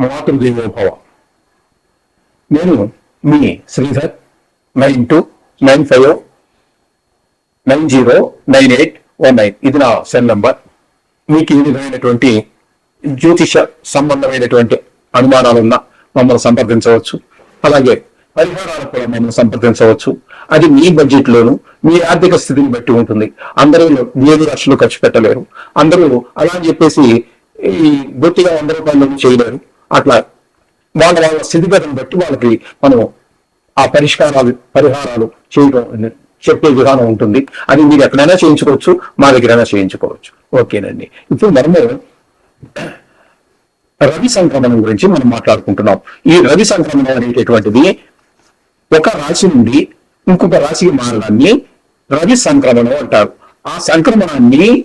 మాతృదేవోభవ నేను మీ Sridhar nine two nine five nine zero nine eight one nine. ఇది నా cell number. మీకు ఈ విధమైనటువంటి జ్యోతిష సంబంధమైనటువంటి అనుమానాలున్నా మమ్మల్ని సంప్రదించవచ్చు. అలాగే పరిహారాలు కూడా మమ్మల్ని సంప్రదించవచ్చు. అది మీ బడ్జెట్ లోను మీ ఆర్థిక స్థితిని బట్టి ఉంటుంది. అందరూ ఏడు లక్షలు ఖర్చు పెట్టలేరు. అందరూ అలా అని చెప్పేసి ఈ బొత్తిగా వంద రూపాయలు చేయలేరు. అట్లా వాళ్ళ వాళ్ళ స్థితిగతిని బట్టి వాళ్ళకి మనం ఆ పరిష్కారాలు పరిహారాలు చేయడం చెప్పే విధానం ఉంటుంది. అది మీరు ఎక్కడైనా చేయించుకోవచ్చు మా దగ్గరైనా చేయించుకోవచ్చు. ఓకేనండి. ఇప్పుడు మనము రవి సంక్రమణం గురించి మనం మాట్లాడుకుంటున్నాం. ఈ రవి సంక్రమణం అనేటటువంటిది ఒక రాశి నుండి ఇంకొక రాశికి మారడాన్ని రవి సంక్రమణం అంటారు. ఆ సంక్రమణాన్ని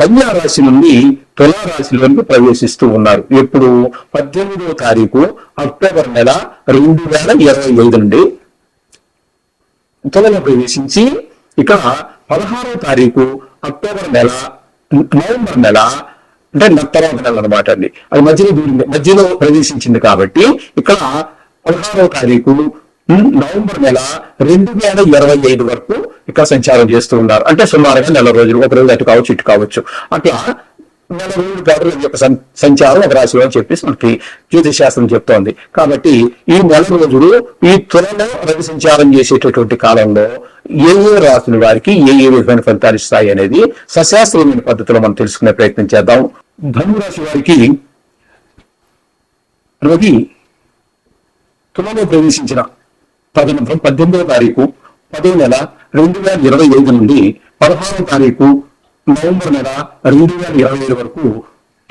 కన్యా రాశి నుండి తులా వరకు ప్రవేశిస్తూ ఉన్నారు. ఎప్పుడు పద్దెనిమిదవ తారీఖు అక్టోబర్ నెల రెండు వేల ఇరవై ఐదు నుండి తులలో ప్రవేశించి ఇక్కడ పదహారవ తారీఖు అక్టోబర్ నెల నవంబర్ నెల అంటే తర్వాత నెల అనమాట అండి. అది మధ్యలో దూరింది మధ్యలో ప్రవేశించింది కాబట్టి ఇక్కడ పదహారవ తారీఖు నవంబర్ నెల రెండు వేల ఇరవై ఐదు వరకు ఇక్కడ సంచారం చేస్తూ ఉన్నారు. అంటే సుమారుగా నెల రోజులు ఒక రోజు అటు కావచ్చు ఇటు కావచ్చు. అట్లా నెల రోజులు పాటు యొక్క సంచారం ఒక రాశిలో అని చెప్పేసి మనకి జ్యోతిష్ శాస్త్రం చెప్తోంది. కాబట్టి ఈ నెల రోజులు ఈ త్వరలో రవి సంచారం చేసేటటువంటి కాలంలో ఏ ఏ రాశుల వారికి ఏ ఏ విధమైన ఫలితాలు ఇస్తాయి అనేది సశాస్త్రీయమైన పద్ధతిలో మనం తెలుసుకునే ప్రయత్నం చేద్దాం. ధనురాశి వారికి రవి తులలో ప్రవేశించిన తదనంతరం పద్దెనిమిదవ తారీఖు పదో నెల రెండు వేల ఇరవై ఐదు నుండి పదహారవ తారీఖు నవంబర్ నెల రెండు వేల ఇరవై ఐదు వరకు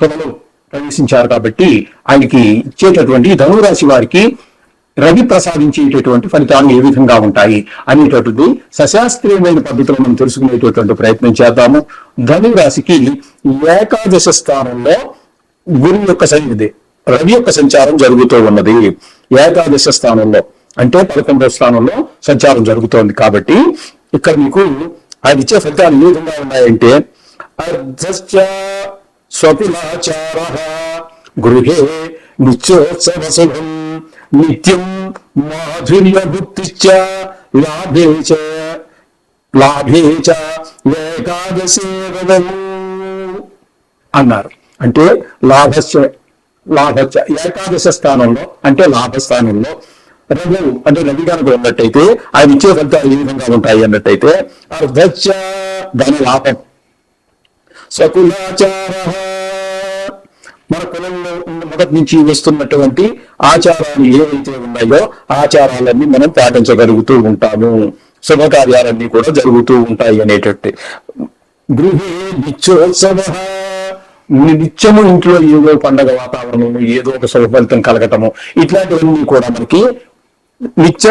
త్వరలో ప్రవేశించారు కాబట్టి ఆయనకి ఇచ్చేటటువంటి ధనురాశి వారికి రవి ప్రసాదించేటటువంటి ఫలితాలు ఏ విధంగా ఉంటాయి అనేటటువంటి సశాస్త్రీయమైన పద్ధతిలో మనం తెలుసుకునేటటువంటి ప్రయత్నం చేద్దాము. ధనురాశికి ఏకాదశ స్థానంలో గురువు యొక్క సన్నిధి రవి యొక్క సంచారం జరుగుతూ ఉన్నది. ఏకాదశ స్థానంలో అంటే పదకొండవ స్థానంలో సంచారం జరుగుతోంది కాబట్టి ఇక్కడ మీకు ఆయన ఇచ్చే ఫలితాలు ఏ విధంగా ఉన్నాయంటే అర్ధశ్చ గృహే నిత్యోత్సవ శుభం నిత్యం మాధుర్య భుక్తిశ్చ లాభే చ లాభే చ అన్నారు. అంటే లాభస్య లాభ ఏకాదశ స్థానంలో అంటే లాభస్థానంలో రఘు అంటే రవి కనుక ఉన్నట్టయితే ఆయన ఇచ్చే ఫలితాలు ఏ విధంగా ఉంటాయి అన్నట్టయితే అర్ధచ్చ ధన లాభం. సకులాచార మన కులంలో ఉన్న మొదటి నుంచి వస్తున్నటువంటి ఆచారాలు ఏవైతే ఉన్నాయో ఆచారాలన్నీ మనం పాటించగలుగుతూ ఉంటాము. శుభకార్యాలన్నీ కూడా జరుగుతూ ఉంటాయి అనేటట్టు. గృహే నిత్యోత్సవ. నిత్యము ఇంట్లో ఏదో పండగ వాతావరణము ఏదో ఒక శుభ ఫలితం కలగటము ఇట్లాంటివన్నీ కూడా మనకి నిత్య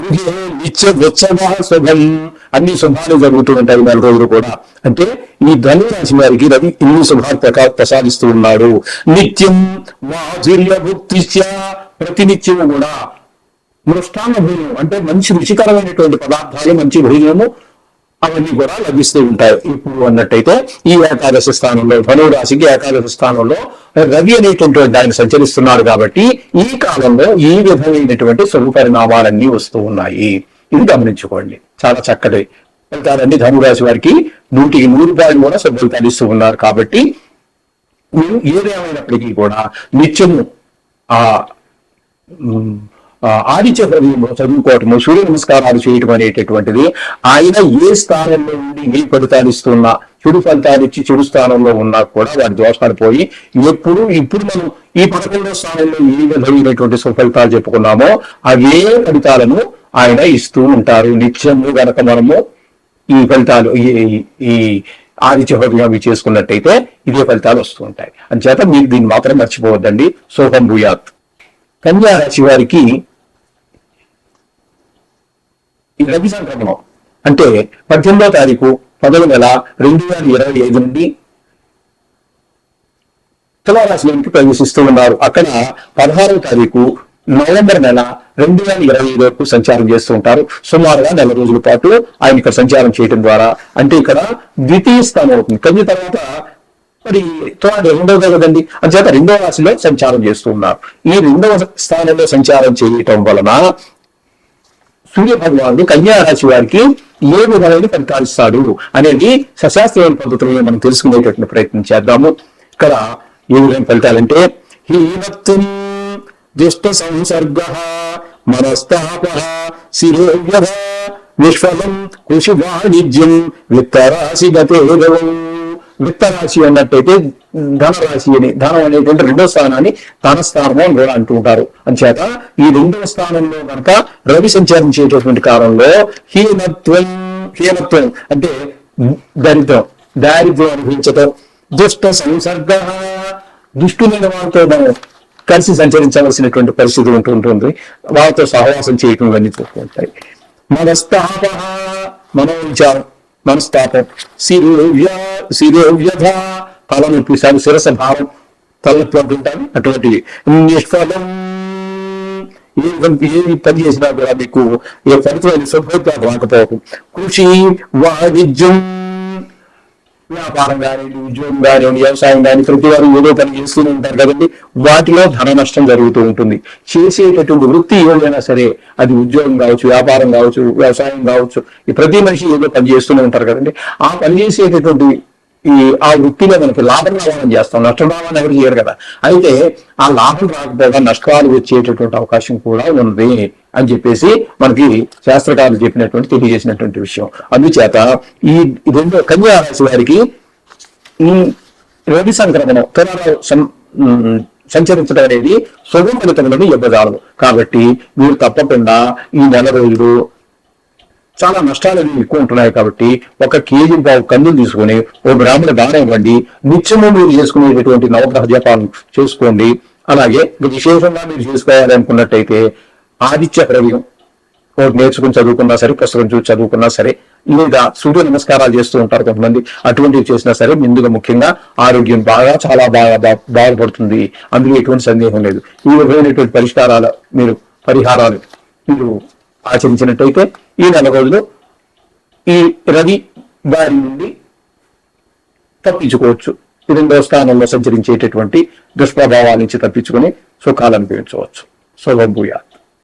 గృహే నిత్య ఉత్సవ శుభం అన్ని శుభాలు జరుగుతూ ఉంటాయి నెల రోజులు కూడా. అంటే ఈ ధనురాశి వారికి రవి ఇన్ని శుభాలు ప్రసాదిస్తూ ఉన్నాడు. నిత్యం మాధుర్య భుక్తిశ్చ ప్రతినిత్యము కూడా. మృష్టాన్న భోజనం అంటే మంచి రుచికరమైనటువంటి పదార్థాలు మంచి భోజనము అవన్నీ కూడా లభిస్తూ ఉంటాయి ఇప్పుడు అన్నట్టయితే ఈ ఏకాదశి స్థానంలో ధనువు రాశికి ఏకాదశి స్థానంలో రవి అనేటటువంటి ఆయన సంచరిస్తున్నారు కాబట్టి ఈ కాలంలో ఈ విధమైనటువంటి శుభ పరిణామాలన్నీ వస్తూ ఉన్నాయి. ఇది గమనించుకోండి. చాలా చక్కటి ఫలితాలన్నీ ధనురాశి వారికి నూటికి నూరు రూపాయలు కూడా సభ్యులు ఫలితాలు ఇస్తూ ఉన్నారు కాబట్టి మీరు ఏదేమైనప్పటికీ కూడా నిత్యము ఆ ఆదిత్య హృదయంలో చదువుకోవటము సూర్య నమస్కారాలు చేయటం అనేటటువంటిది ఆయన ఏ స్థానంలో ఉండి ఏ ఫలితాలు ఇస్తున్నా చెడు ఫలితాలు ఇచ్చి చెడు స్థానంలో ఉన్నా కూడా వారి దోషాలు పోయి ఎప్పుడు ఇప్పుడు మనం ఈ పదకొండో స్థానంలో ఏ విధమైనటువంటి సుఫలితాలు చెప్పుకున్నామో అవే ఫలితాలను ఆయన ఇస్తూ ఉంటారు. నిత్యము గనక మనము ఈ ఫలితాలు ఈ ఈ ఆదిత్య హృదయం అవి చేసుకున్నట్టయితే ఇదే ఫలితాలు వస్తూ ఉంటాయి. అంచేత మీరు దీన్ని మాత్రం మర్చిపోవద్దండి. సోహం భూయాత్. కన్యా రాశి వారికి ఈ రవి సంక్రమణం అంటే పద్దెనిమిదో తారీఖు పదవ నెల రెండు వేల ఇరవై ఐదు నుండి తులారాశిలోనికి ప్రవేశిస్తూ ఉన్నారు. అక్కడ పదహారవ తారీఖు నవంబర్ నెల రెండు వేల ఇరవై ఐదు వరకు సంచారం చేస్తూ ఉంటారు. సుమారుగా నెల రోజుల పాటు ఆయన ఇక్కడ సంచారం చేయడం ద్వారా. అంటే ఇక్కడ ద్వితీయ స్థానం అవుతుంది. కన్య తర్వాత మరి తులా రెండవ కదండి. అంచేత రెండవ రాశిలో సంచారం చేస్తూ ఉన్నారు. ఈ రెండవ స్థానంలో సంచారం చేయటం వలన సూర్య భగవానుడు కన్యారాశి వారికి ఏ విధమైన ఫలితాలు ఇస్తాడు అనేది సశాస్త్రీయ పద్ధతులను మనం తెలుసుకునేటటువంటి ప్రయత్నం చేద్దాము. ఇక్కడ ఏ విధమైన ఫలితాలంటే హీనత్వం దుష్ట సంసర్గ మనస్తాప శిరోవ్యధ నిష్ఫలం కృషి వాణిజ్యం విత్తరాశి గతేదవం విత్తరాశి అన్నట్టయితే ధనరాశి అని ధనం అనేటువంటి రెండో స్థానాన్ని ధన స్థానం అని కూడా అంటూ ఉంటారు. అంచేత ఈ రెండవ స్థానంలో కనుక రవి సంచరించేటటువంటి కాలంలో హీనత్వం హీనత్వం అంటే దరిద్రం దారిద్ర్యం అనుభవించటం దుష్ట సంసర్గ దుష్టులైన వాళ్ళతో మనం కలిసి సంచరించవలసినటువంటి పరిస్థితి ఉంటుంటుంది వారితో వాళ్ళతో సహవాసం చేయటం ఇవన్నీ చూస్తూ ఉంటాయి. మనస్తాప మనోవిచారం. మనస్తాపం. శిరోవ్య శిరోవ్యధ తలనొప్పి చూశాను శిరస భావం. తలనొప్పి అంటుంటాను అటువంటివి. నిష్ఫలం. ఏ ఏ పని చేసినా కూడా మీకు ఏ ఫలితమైన శుభ్రత రాకపోవటం కృషి వాణిజ్యం. వ్యాపారం కానివ్వండి ఉద్యోగం కానివ్వండి వ్యవసాయం కానీ ప్రతి వారు ఏదో పని చేస్తూనే ఉంటారు కదండి. వాటిలో ధన నష్టం జరుగుతూ ఉంటుంది. చేసేటటువంటి వృత్తి ఏదైనా సరే అది ఉద్యోగం కావచ్చు వ్యాపారం కావచ్చు వ్యవసాయం కావచ్చు ఈ ప్రతి మనిషి ఏదో పని చేస్తూనే ఉంటారు కదండి. ఆ పని చేసేటటువంటి ఈ ఆ వృత్తిలో మనకి లాభం రావాలని చేస్తాం. నష్టం రావాలని ఎవరు చేయరు కదా. అయితే ఆ లాభం రాకపోగా నష్టాలు వచ్చేటటువంటి అవకాశం కూడా ఉంది అని చెప్పేసి మనకి శాస్త్రకారులు చెప్పినటువంటి తెలియజేసినటువంటి విషయం. అందుచేత ఈ రెండో కన్యా రాశి వారికి ఈ రవి సంక్రమణం తులాలో సం- సంచరించడం అనేది శుభ ఫలితములను ఇవ్వజాలదు కాబట్టి మీరు తప్పకుండా ఈ నెల రోజులు చాలా నష్టాలు అనేవి ఎక్కువ ఉంటున్నాయి కాబట్టి ఒక కేజీ పావు కందులు తీసుకొని ఓ బ్రాహ్మణ దానం ఇవ్వండి. నిత్యము మీరు చేసుకునేటటువంటి నవగ్రహ జపాలను చేసుకోండి. అలాగే విశేషంగా మీరు చేసుకోవాలనుకున్నట్టయితే ఆదిత్య ప్రవీణం. ఒకటి నేర్చుకుని చదువుకున్నా సరే పుస్తకం చూసి చదువుకున్నా సరే లేదా సూర్య నమస్కారాలు చేస్తూ ఉంటారు కొంతమంది. అటువంటివి చేసినా సరే ముందుగా ముఖ్యంగా ఆరోగ్యం బాగా చాలా బాగా బా- బాగుపడుతుంది. అందులో ఎటువంటి సందేహం లేదు. ఈ విధమైనటువంటి పరిష్కారాలు మీరు పరిహారాలు మీరు ఆచరించినట్టయితే ఈ నెల రోజులు ఈ రవి దారి నుండి తప్పించుకోవచ్చు. రెండవ స్థానంలో సంచరించేటటువంటి దుష్ప్రభావాల నుంచి తప్పించుకొని సుఖాలు అనుభవించవచ్చు. శుభం